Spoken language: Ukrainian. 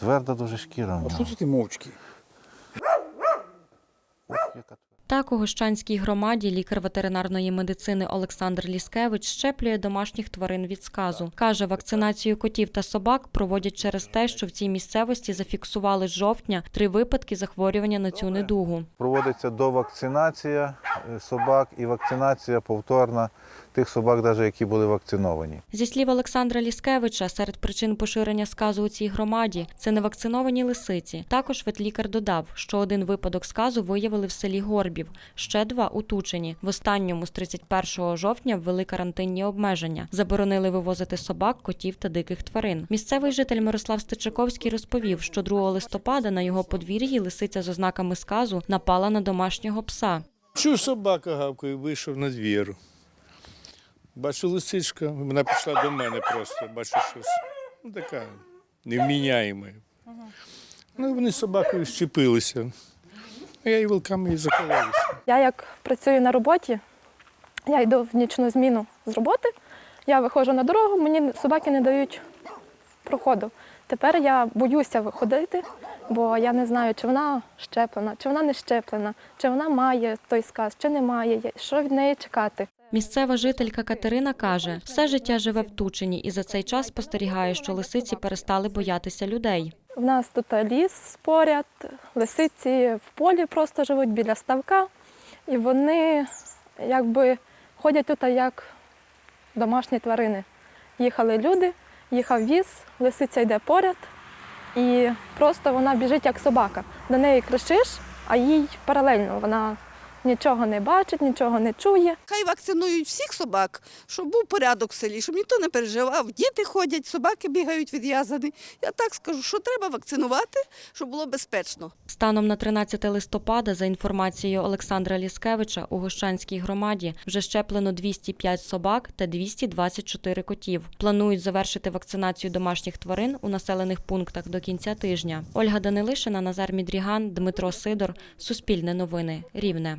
Тверда дуже шкіра. в А нього. що це ти мовчки? Так у Гощанській громаді лікар ветеринарної медицини Олександр Ліскевич щеплює домашніх тварин від сказу. Каже, вакцинацію котів та собак проводять через те, що в цій місцевості зафіксували з жовтня три випадки захворювання на цю недугу. Проводиться довакцинація е, собак і вакцинація повторна тих собак, навіть які були вакциновані. Зі слів Олександра Ліскевича, серед причин поширення сказу у цій громаді це невакциновані лисиці. Також ветлікар додав, що один випадок сказу виявили в селі Горбів, ще два у Тучині. В останньому з 31 жовтня ввели карантинні обмеження, заборонили вивозити собак, котів та диких тварин. Місцевий житель Мирослав Стечаковський розповів, що 2 листопада на його подвір'ї лисиця з ознаками сказу напала на домашнього пса. Чую, собака гавкає, вийшов на двір. Бачу лисичка, вона пішла до мене просто. Бачу, щось ну, така невміняєма. Ну, вони з собакою щепилися. А я і волками і заколовся. Я як працюю на роботі, я йду в нічну зміну з роботи, я виходжу на дорогу, мені собаки не дають проходу. Тепер я боюся виходити, бо я не знаю, чи вона щеплена, чи вона не щеплена, чи вона має той сказ, чи не має, що від неї чекати. Місцева жителька Катерина каже, все життя живе в Тучині і за цей час спостерігає, що лисиці перестали боятися людей. У нас тут ліс поряд, лисиці в полі просто живуть біля ставка, і вони якби ходять тут як домашні тварини. Їхали люди, їхав віз, лисиця йде поряд, і просто вона біжить як собака. До неї кричиш, а їй паралельно вона нічого не бачить, нічого не чує. Хай вакцинують всіх собак, щоб був порядок в селі, щоб ніхто не переживав. Діти ходять, собаки бігають відв'язані. Я так скажу, що треба вакцинувати, щоб було безпечно. Станом на 13 листопада, за інформацією Олександра Ліскевича, у Гощанській громаді вже щеплено 205 собак та 224 котів. Планують завершити вакцинацію домашніх тварин у населених пунктах до кінця тижня. Ольга Данилишина, Назар Мідріган, Дмитро Сидор. Суспільне новини. Рівне.